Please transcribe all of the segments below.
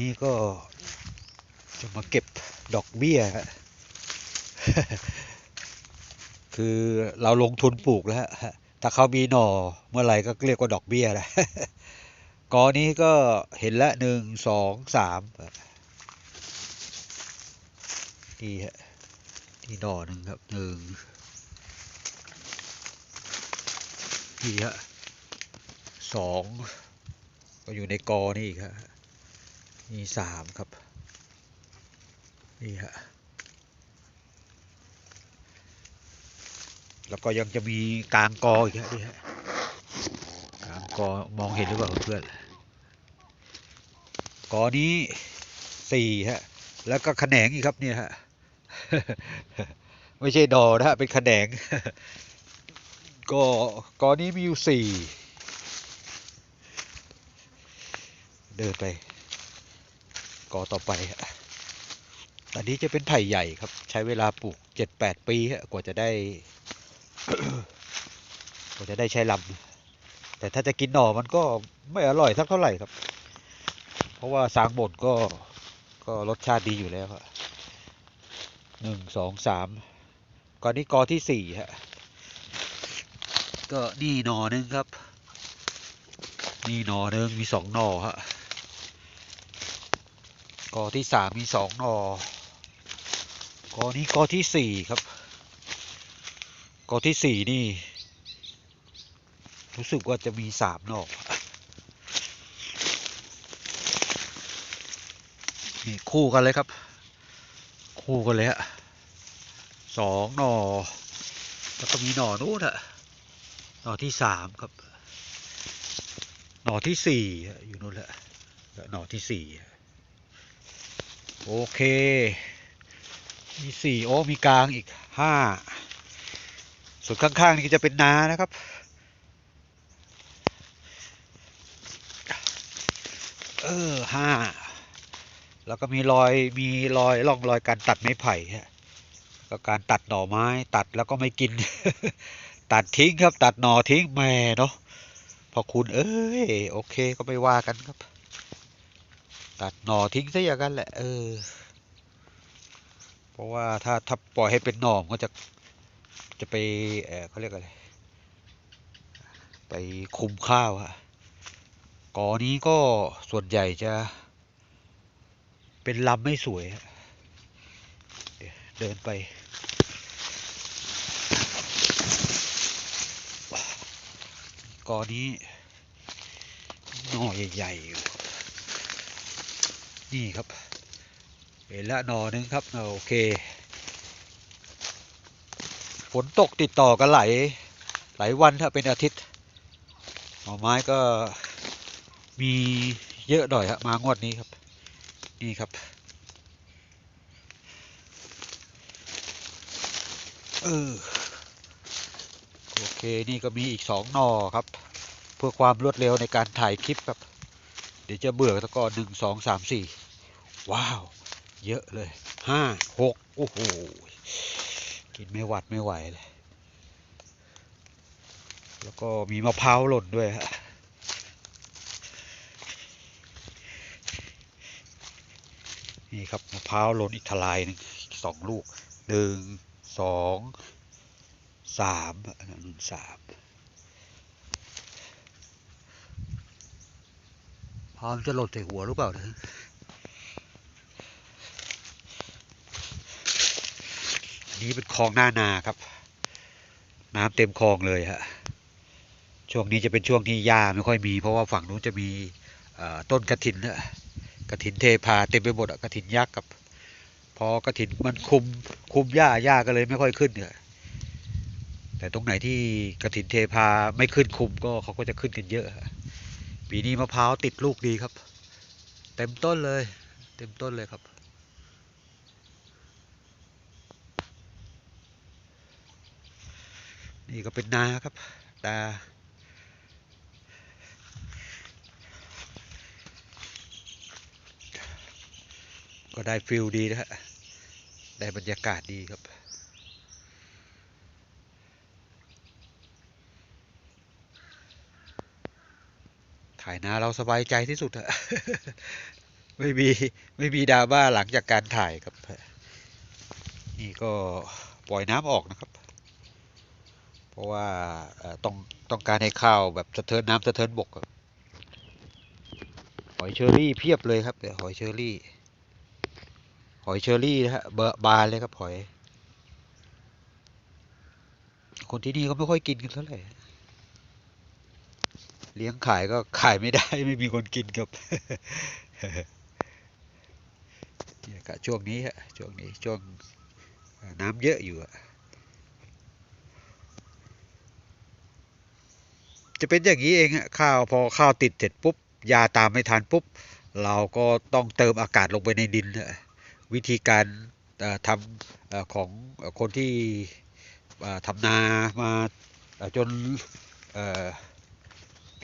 นี้ก็จะมาเก็บดอกเบี้ย คือเราลงทุนปลูกแล้วถ้าเขามีหน่อเมื่อไหร่ก็เรียกว่าดอกเบี้ยแหละกอนี้ก็เห็นละหนึ่งสองสามนี่ฮะนี่หน่อหนึ่งครับหนึ่งนี่ฮะสองก็อยู่ในกอนี่อีกฮะ นี่สามครับ นี่ฮะ แล้วก็ยังจะมีกลางกออีกฮะนี่ฮะกลางกอมองเห็นหรือเปล่าเพื่อนกอนี้สี่ฮะ แล้วก็แขนงอีกครับเนี่ยฮะ ไม่ใช่ดอนะฮะ เป็นแขนงก็กอนี้มีอยู่สี่เดินไป กอต่อไปฮะอันนี้จะเป็นไผ่ใหญ่ครับ ใช้เวลาปลูกเจ็ดแปดปีฮะกว่าจะได้กว่าจะได้ใช้ลำแต่ถ้าจะกินหน่อมันก็ไม่อร่อยสักเท่าไหร่ครับ เพราะว่าสางบดก็ก็รสชาติดีอยู่แล้วครับหนึ่งสองสามกอนนี้กอที่สี่ฮะก็นี่หน่อหนึงครับ นี่หน่อหนึงมีสองหน่อฮะ กอที่สามมีสองนอกอนี้กอที่สี่ครับกอที่สี่นี่ รู้สึกว่าจะมีสามนอนี่คู่กันเลยครับ คู่กันเลยฮะสองนอแล้วก็มีหน่อนู้นอะหน่อที่สามครับ หน่อที่สี่อยู่นู้นแหละหน่อที่สี่ โอเค มีสี่โอ้มีกลางอีกห้าส่วนข้าง ๆ นี่จะเป็นนานะครับ เออห้าแล้วก็มีรอยมีรอยร่องรอยการตัดไม้ไผ่ฮะก็การตัดหน่อไม้ตัดแล้วก็ไม่กิน ตัดทิ้งครับ ตัดหน่อทิ้งแม่เนาะพอคุณเอ้ยโอเคก็ไม่ว่ากันครับ ตัดหน่อทิ้งซะอย่างนั้นแหละ เออ เพราะว่าถ้าถ้าปล่อยให้เป็นหน่อมก็จะจะไปเออเขาเรียกอะไร ไปคุมข้าวอะกอนี้ก็ส่วนใหญ่จะเป็นลำไม่สวย เดินไปกอนี้หน่อใหญ่ๆ นี่ครับเห็นละหนอหนึงครับโอเคฝนตกติดต่อกันหลายหลายวันถ้าเป็นอาทิตย์หน่อไม้ก็มีเยอะหน่อยฮะมางวดนี้ครับ นี่ครับเออโอเคนี่ก็มีอีกสองหน่อครับ เพื่อความรวดเร็วในการถ่ายคลิปครับ เดี๋ยวจะเบื่อตะกอนหนึ่งสองสามสี่ว้าว เยอะเลยห้าหกโอ้โห กินไม่หวัดไม่ไหวเลย แล้วก็มีมะพร้าวหล่นด้วยฮะนี่ครับมะพร้าวหล่นอีกทลายหนึ่งสองลูกหนึ่งสองสามหนึ่งสาม พร้อมจะหล่นใส่หัวหรือเปล่านะอันนี้เป็นคลองหน้านาครับ น้ำเต็มคลองเลยฮะช่วงนี้จะเป็นช่วงที่หญ้าไม่ค่อยมี เพราะว่าฝั่งนู้นจะมีต้นกระถินนะกระถินเทพาเต็มไปหมดกระถินยักษ์กับพอกระถินมันคุมคุมหญ้าหญ้าก็เลยไม่ค่อยขึ้นเนี่ยแต่ตรงไหนที่กระถินเทพาไม่ขึ้นคุมก็เขาก็จะขึ้นกันเยอะ ปีนี้มะพร้าวติดลูกดีครับ เต็มต้นเลย เต็มต้นเลยครับ นี่ก็เป็นนาครับตาก็ได้ฟิลดีนะฮะ ได้บรรยากาศดีครับายนาเราสบายใจที่สุดอะไม่มีไม่มีดราม่าหลังจากการถ่ายครับ นี่ก็ปล่อยน้ำออกนะครับ เพราะว่าต้องต้องการให้ข้าวแบบสะเทินน้ำสะเทินบกครับหอยเชอรี่เพียบเลยครับหอยเชอรี่ หอยเชอรี่นะฮะเบอร์บานเลยครับหอย คนที่นี่ก็ไม่ค่อยกินกันเท่าไหร่ เลี้ยงขายก็ขายไม่ได้ไม่มีคนกินครับเนี่ยก็ช่วงนี้ฮะช่วงนี้ช่วงน้ำเยอะอยู่อะจะเป็นอย่างนี้เองฮะข้าวพอข้าวติดเสร็จปุ๊บยาตามไม่ทันปุ๊บ เราก็ต้องเติมอากาศลงไปในดินฮะวิธีการทำของคนที่ทำนามาจนเอ่อ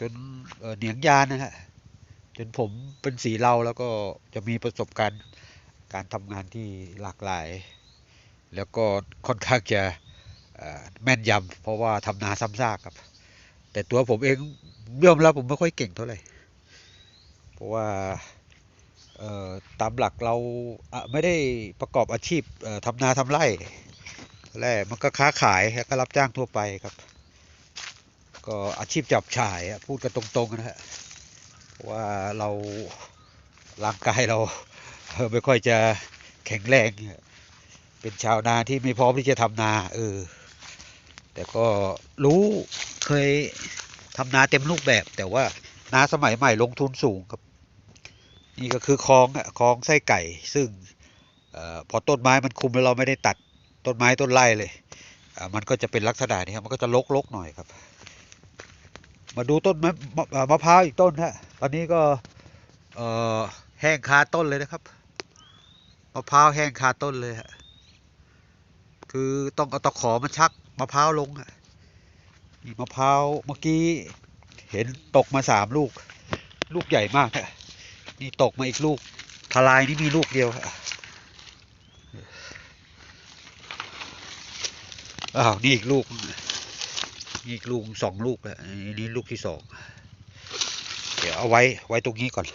จนเเหนียงยานนะฮะจนผมเป็นสีเหลาแล้วก็จะมีประสบการณ์การทำงานที่หลากหลาย แล้วก็ค่อนข้างจะแม่นยำเพราะว่าทำนาซ้ำซากครับ แต่ตัวผมเองยอมรับผมไม่ค่อยเก่งเท่าไหร่ เพราะว่าตามหลักเราไม่ได้ประกอบอาชีพทำนาทำไร่แรกมันก็ค้าขายแล้วก็รับจ้างทั่วไปครับ ก็อาชีพจับฉ่ายอะพูดกันตรงๆนะฮะว่าเราร่างกายเราไม่ค่อยจะแข็งแรง เป็นชาวนาที่ไม่พร้อมที่จะทำนาเออแต่ก็รู้เคยทำนาเต็มรูปแบบ แต่ว่านาสมัยใหม่ลงทุนสูงครับ นี่ก็คือคลองคลองไส้ไก่ ซึ่งออพอต้นไม้มันคุมแล้วเราไม่ได้ตัดต้นไม้ต้นไร่เลยอ่ามันก็จะเป็นลักษณะนี้ครับมันก็จะลกๆหน่อยครับ มาดูต้นมะมะเอ่อมะพร้าวอีกต้นฮะตอนนี้ก็แห้งคาต้นเลยนะครับมะพร้าวแห้งคาต้นเลยฮะคือต้องเอาตะขอมาชักมะพร้าวลงฮะนี่มะพร้าวเมื่อกี้เห็นตกมาสามลูก ลูกใหญ่มากฮะนี่ตกมาอีกลูกทลายนี่มีลูกเดียวอ้าวนี่อีกลูก นี่ลูกสองลูกแล้วอันนี้ลูกที่สองเดี๋ยวเอาไว้ไว้ตรงนี้ก่อน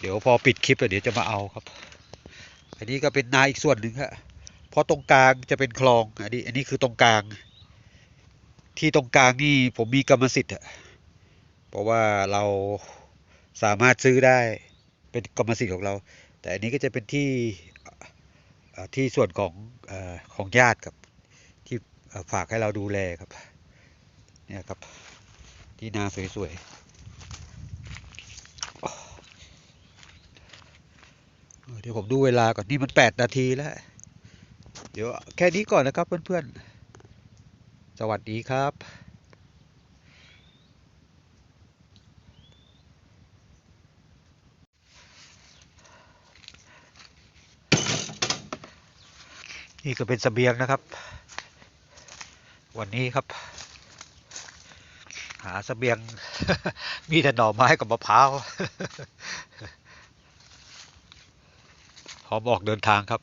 เดี๋ยวพอปิดคลิปแล้วเดี๋ยวจะมาเอาครับ อันนี้ก็เป็นนาอีกส่วนหนึ่งฮะเพราะตรงกลางจะเป็นคลองอันนี้อันนี้คือตรงกลาง ที่ตรงกลางนี่ผมมีกรรมสิทธิ์อะเพราะว่าเราสามารถซื้อได้เป็นกรรมสิทธิ์ของเรา แต่อันนี้ก็จะเป็นที่ที่ส่วนของอของญาติครับที่ฝากให้เราดูแลครับ เนี่ยครับ ที่นาสวยๆ เดี๋ยวผมดูเวลาก่อนนี่มันแปดนาทีแล้ว เดี๋ยวแค่นี้ก่อนนะครับเพื่อนๆ สวัสดีครับนี่ก็เป็นสเสบียงนะครับ วันนี้ครับ หาเสบียง มีแต่หน่อไม้กับมะพร้าวพร้อมออกเดินทางครับ